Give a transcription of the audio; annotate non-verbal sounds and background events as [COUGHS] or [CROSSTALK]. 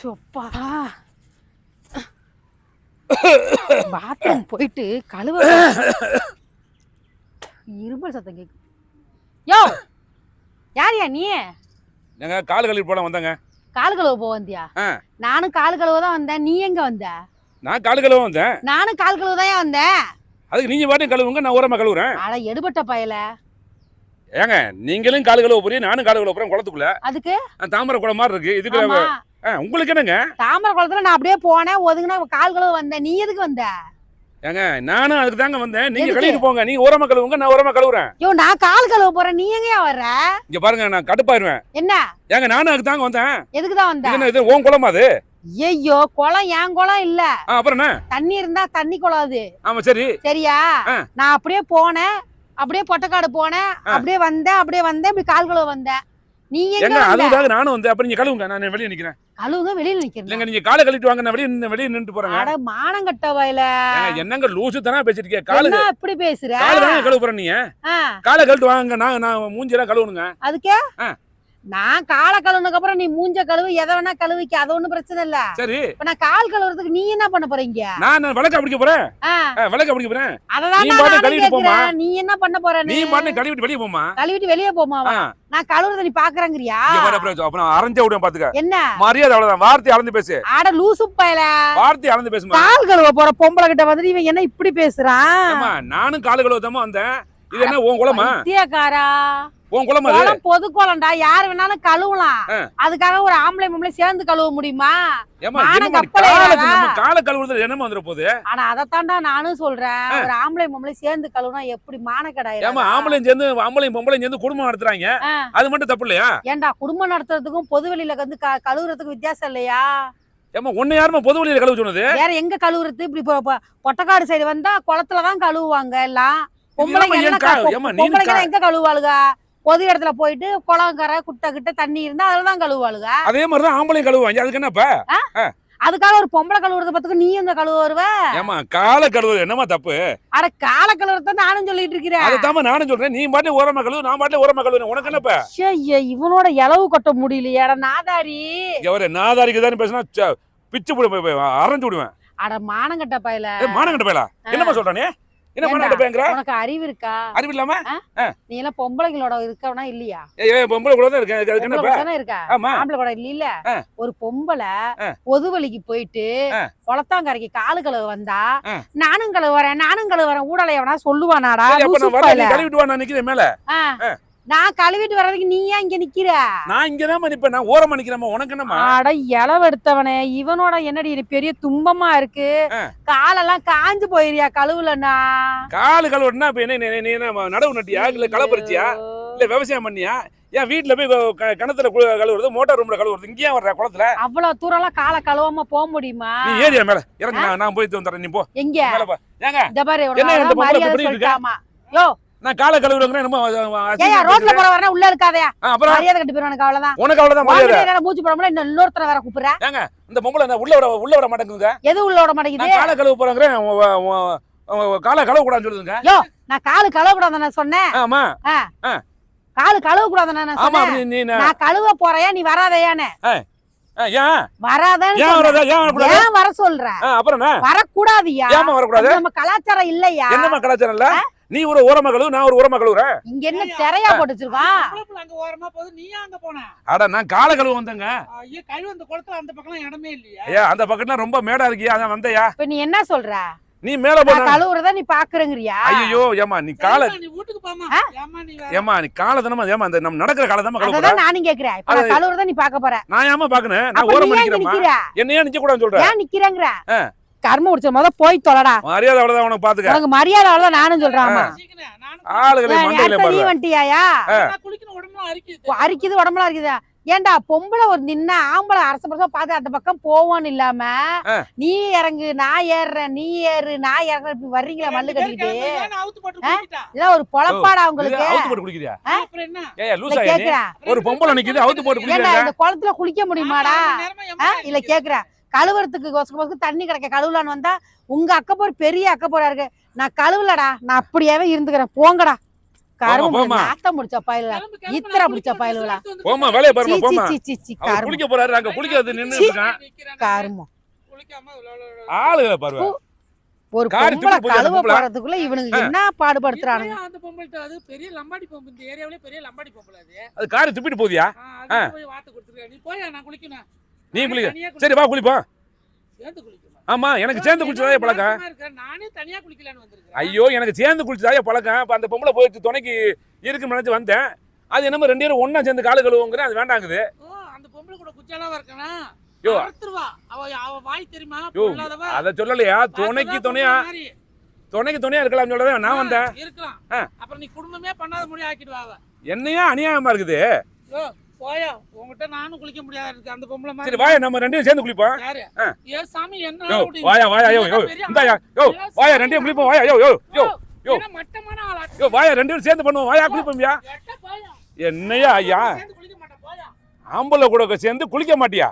சொப்பா bathroom [COUGHS] போயிட்டு கழுவ இருமல் சத்தம் கேக்கு. யோ! யாரியா நீ? எங்க கால் கழுவி போட வந்தேங்க. கால் கழுவ போக வந்தியா. நானும் கால் கழுவ தான் வந்தேன். நீ எங்க வந்த? நான் கால் கழுவ வந்தேன். நானும் கால் கழுவ தான் வந்தேன் அதுக்கு நீங்க பாட்டையும் கழுவுங்க நான் ஓரமா கழுவுறேன். அட எடுபட்ட பயல. ஏங்க நீங்களும் கால் கழுவ போறீங்க நானும் கால் கழுவ போறேன் குளத்துக்குள்ள. அதுக்கு? தாமரை குளம் மாதிரி இருக்கு. இதுக்கு உங்களுக்கு என்னங்க? தாமரை குளத்துல நான் அப்படியே போனேன் ஒதுங்கினா கால் கழுவ வந்தேன். நீ எதுக்கு வந்த? ஏங்க நானும் அதுக்கு தாங்க வந்தேன். நீங்க? கழுவிட்டு போங்க. நீங்க ஓரமா கழுவுங்க நான் ஓரமா கழுவுறேன். யோ நான் கால் கழுவ போறேன். நீ எங்கயா வர்ற? இங்க பாருங்க நான் கடுப்பாயிருவேன். என்ன? ஏங்க நானும் அதுக்கு தாங்க வந்தேன். எதுக்கு தான் வந்த? இது என்ன இது உன் குளமா அது? ஐயோ குளம் என் குளம் இல்ல. அப்புறம் என்ன? தண்ணி இருந்தா தண்ணி குளம் அது. ஆமா சரி. சரியா. நான் அப்படியே போனேன். அப்படியே பொட்டக்காடு போனேன். அப்படியே வந்தேன் அப்படியே வந்தேன் இப்படி கால் கழுவ வந்தேன். நீ எங்க அதுக்காக நானும் வந்து அப்புறம் நீங்க கழுவுங்க. நான் வெளியே நிக்கிறேன். கழுவுங்க வெளியில நிக்கிறேன். இல்லங்க நீங்க காலை கழுவிட்டு வாங்க. நான் வெளியே நின்னு- வெளியே நின்று போறேங்க. அட மானங்கட்ட வயல. ஏங்க, என்னங்க லூசு தானே பேசிருக்கீங்க காலு இப்படி பேசுற? காலை கழுவு போறேன் நீங்க. ஆ, காலை கழுவிட்டு வாங்க. நான் நான் மூஞ்சிலாம் கழுவுனுங்க அதுக்கே. நான் காலை கழுவுனதுக்கு அப்புறம் நீ மூஞ்ச கழுவு எதை வேணா கழுவிக்க அது ஒண்ணும் பிரச்சனை இல்ல. சரி. இப்ப நான் கால் கழுவுறதுக்கு நீ என்ன பண்ண போறீங்க நான் விளக்க பிடிக்க போறேன்? விளக்க பிடிக்க போறேன். அததான் நீ. நீ என்ன பண்ண நீ? போறேன்னு பாட்டு கழுவிட்டு வெளியே போமா கழுவிட்டு வெளியே போமாவா நான் கழுவுறத நீ பாக்குறேங்கிறியா? அப்புறம் அரைஞ்ச விடுவேன் பாத்துக்க. என்ன? மரியாதை அவ்வளவுதான். வார்த்தை அளந்து பேசு. ஆட லூசு பயல. வார்த்தை அளந்து பேசுமா கால் கழுவ போற பொம்பளை கிட்ட வந்துட்டு இவன் என்ன இப்படி பேசுறான்? நானும் காலு கழுவதாம வந்தேன். இது என்ன உன் குளமா உன் குளமா அது. பொது குளம்டா. யாரு வேணாலும் கழுவலாம். அதுக்காக ஒரு ஆம்பளை பொம்பளை சேர்ந்து கழுவ முடியுமா? ஏமா காலை கழுவுறதுல என்னமா வந்துட போகுது? ஆனா அதத்தான்டா நானும் சொல்றேன். ஒரு ஆம்பளை பொம்பளை சேர்ந்து கழுவுனா எப்படி ஏமா மானக்கடாயிரம் ஆம்பளையும் சேர்ந்து ஆம்பளையும் பொம்பளையும் சேர்ந்து குடும்பம் நடத்துறாங்க. அது மட்டும் தப்பு இல்லையா? ஏன்டா குடும்பம் நடத்துறதுக்கும் பொது வெளியில வந்து க- கழுவுறதுக்கும் வித்தியாசம் இல்லையா? ஏமா உன்னை யாருமா பொது வழியில கழுவு சொன்னது? வேற எங்க கழுவுறது? இப்படி பொட்டக்காடு சைடு வந்தா குளத்துலதான் கழுவுவாங்க எல்லாம். பொம்பளைங்க எங்க கழுவுவாளுக? பொது இடத்துல போயிட்டு குளங்கரை குட்டை கிட்ட தண்ணி இருந்தா அதுலதான் கழுவுவாளுக. அதே மாதிரிதான் ஆம்பளையும் கழுவுவாங்க. அதுக்கு என்னப்பா? அதுக்காக ஒரு பொம்பளை கழுவுறத பத்துக்கு நீ எங்க கழுவ வருவ ஏமா காலை கழுவுறது என்னமா தப்பு? அட கால கழுவுறத நானும் சொல்லிட்டு இருக்கிறேன் அதுதாம்மா நானும் சொல்றேன். நீ பாட்டு ஓரமா கழுவு நான் பாட்டு ஓரமா கழுவுறேன். உனக்கு என்னப்பா? ஐய இவனோட இளவு கொட்ட முடியலையாட நாதாரி. இங்க வர நாதாரிக்கு தான் பேசினா பிச்சு போடு போய் அரைஞ்சு விடுவேன். அட மானங்கட்ட பயல. மானங்கட்ட பயலா? என்னம்மா சொல்றானே என்ன உனக்கு அறிவு இருக்கா? அறிவு இல்லாம? நீ எல்லாம் பொம்பளைங்களோட இருக்கவனா இல்லையா? ஏய், ஏய், பொம்பளை கூட தான் இருக்கேன் அதுக்கு பொம்பளை என்னப்பா கூட தானே இருக்கா? ஆமா. ஆம்பளை கூட இல்ல. ஒரு பொம்பளை ஆ. பொது வழிக்கு போயிட்டு. குளத்தாங்கரைக்கு காலு கழுவு வந்தா. நானும் கழுவுறேன் நானும் கழுவுறேன் ஊடலை எவனா சொல்லுவானாடா. கழுவிட்டு வா நான் நிக்கிறேன் மேல. நான் கழுவிட்டு வர்றதுக்கு நீ ஏன் இங்க நிக்கிற? நான் இங்கதான் நிப்பேன் நான் ஓரமா நிக்கிறேன் உனக்கு என்னம்மா? அட இளவெடுத்தவனே இவனோட என்னடி இது பெரிய துன்பமா இருக்கு. காலெல்லாம் காஞ்சு போயிருயா கழுவுலன்னா காலு கழுவுனா இப்ப என்ன நீ- என்ன நடவு நட்டியா? இல்ல களை பறிச்சியா? இல்ல விவசாயம் பண்ணியா? ஏன் வீட்டுல போய் கிணத்துல கழுவுறது மோட்டார் ரூம்ல கழுவுறது இங்கேயே வர்ற குளத்துல? அவ்வளவு தூரம் எல்லாம் காலை கழுவாம போக முடியுமா? நீ ஏரியா மேல இறங்கு நான் நான் போய் வந்துடுறேன் நீ போ. எங்க? ஏங்க? இந்த பாரு என்ன நான் காலை கழுவுறேங்க என்னமோ ஏயா ரோட்ல போற வரனா உள்ள இருக்காதயா? அப்புறம்? மரியாதை கட்டி அவ்வளவுதான். உனக்கு அவ்வளவுதான் மரியாதை? மூச்சு போட முடியல இன்னும் இன்னொருத்தர வேற கூப்பிடுற? இந்த பொம்பளை என்ன உள்ள விட உள்ள விட மாட்டேங்குங்க எது உள்ள விட மாட்டேங்குது? காலை கழுவு உ- காலை கழுவ கூடாதுன்னு சொல்லுதுங்க நான் காலு கழுவ கூடாது நான் சொன்னேன். ஆமா. காலு கழுவ கூடாது நான் சொன்னேன். நான்- கழுவ போறையா நீ வராதயானே வர சொல்ற? ஆ, அப்புறம் என்ன? வரக்கூடாதுயா? நம்ம கலாச்சாரம் இல்லையா? என்னம்மா கலாச்சாரம் இல்ல? நீ ஒரு ஓரமா கழுவு நான் ஒரு ஓரமா கழுவுறேன். இங்க என்ன திரையா போட்டு புள்ள அங்க ஓரமா போகுது நீ அங்க போன? அட நான் காலை கழுவு வந்தேங்க. ஐயோ கழுவு அந்த குளத்துல அந்த பக்கம் இடமே இல்லையா. ஐயா அந்த பக்கத்துல ரொம்ப மேடா இருக்கியா? அதான் வந்தயா? இப்ப நீ என்ன சொல்ற? நீ மேல போன கழுவுறத நீ பாக்குறேங்கிறியா? ஐயோ ஏமா நீ காலை நீ வீட்டுக்கு போமா? ஏமா நீ ஏமா நீ காலை தானமா ஏமா அந்த நம்ம நடக்கிற காலை தானே கழுவுற அததான் நானும் கேக்குறேன். இப்ப கழுவுறத நீ பாக்க போற. நான் ஏமா பாக்கணும் நான் ஓரமா நீ ஏன் இங்க நிக்கிறேம்மா. நிக்கிற? என்ன ஏன் நிக்க கூடாதுன்னு சொல்றேன் ஏன் நிக்கிறேங்கிற. கர்ம முடிச்ச முத போய் தொலைடா. மரியாதை அவ்வளவுதான் உனக்கு பாத்துக்க. உனக்கு மரியாதை அவ்வளவுதான் நானும் நானும் ஆளுகளை மண்டையில பாரு நான் குளிக்கணும் உடம்புலாம் அரிக்குது. அரிக்குது உடம்புலாம் இருக்குதா ஏன்டா பொம்பளை ஒரு நின்ன ஆம்பளை அரச பரசம் பார்த்து அந்த பக்கம் போவோன்னு இல்லாம. நீ இறங்கு நான் ஏறுறேன் நீ ஏறு நான் இறங்குறேன் இப்படி வர்றீங்களா மல்லு கட்டிக்கிட்டு. இதெல்லாம் ஒரு பொழப்பாடா உங்களுக்கு. கேக்குறேன். ஒரு பொம்பளை நிக்குது அவுத்து போட்டு ஏன்டா குடிக்கிறீங்க இந்த குளத்துல குளிக்க முடியுமாடா? இல்ல அரிக்குது. கேக்குறேன். கழுவுறதுக்கு கொசக்கு தண்ணி கிடைக்க கழுவலான்னு வந்தா உங்க அக்கப்போர் பெரிய அக்கப்போரா இருக்கு நான் கழுவலடா நான் அப்படியாவே இருந்துக்கிறேன். போங்கடா. கரும்பு. நாத்தம் முடிச்ச பயலுல இத்திர வந்து போம்மா போறேன். வேலையை சீ, போமா சீ, குளிக்க போறாரு அங்க குளிக்கிறது இருக்கான். கரும்பு. ஆளுகளை ஒரு பொம்பளை கழுவ. போறதுக்குள்ள இவனுக்கு என்ன பாடுபடுத்துறானுங்க? இப்பயே அந்த பொம்பளைட்ட அது பெரிய லம்பாடி பொம்பு இந்த ஏரியாவிலே பெரிய லம்பாடி பொம்பளை அது. அது காரி துப்பிட்டு போதியா? ஆ, அதுக்கு போய் வார்த்தை கொடுத்துருக்க நீ போயா நான் குளிக்கணும். நீ குளிக்க. சரி வா குளிப்போம். குளிக்கணும் ஆமா எனக்கு சேர்ந்து குளிச்சதாயே பழக்கம். நான் இருக்கேன், தனியா குளிக்கலான்னு வந்திருக்கேன் ஐயோ எனக்கு சேர்ந்து குளிச்சதாயே பழக்கம். இப்ப அந்த பொம்பளை போயிட்டு துணைக்கு இருக்குன்னு நினைச்சு வந்தேன். அது என்னமோ ரெண்டு பேரும் ஒண்ணா சேர்ந்து காலு கழுவுங்கிறேன் அது வேண்டாங்குது. அந்த பொம்பளை கூட குச்சாலாவா இருக்கணும் யோ. அவ அவ வாய் தெரியுமா? பொல்லாதவ. அத சொல்லலையா? துணைக்கு துணையா. துணைக்கு துணையா இருக்கலாம் சொல்லதான் நான் வந்தேன். இருக்கலாம். அப்புறம் நீ குடும்பமே பண்ணாத முடிய ஆக்கிடுவா என்னையா அநியாயமா இருக்குது? போயா? நானும் குளிக்க முடியாது இருக்கு. அந்த பொம்பளை சரி மாதிரி வாயா நம்ம ரெண்டு பேரும் சேர்ந்து குளிப்போம். யாரு? ஆ. ஏ சாமி என்ன? வாயா வாயா யோ யோ இந்தாயா யோ வாயா சாமி. ரெண்டு பேரும் குளிப்போம். வாயா யோ யோ யோ யோ. என்ன மட்டமான ஆளா? யோ வாயா ரெண்டு பேரும் சேர்ந்து பண்ணுவோம். வாயா குளிப்போம்யா என்னையா ஐயா? ஆம்பளை கூட சேர்ந்து குளிக்க மாட்டியா?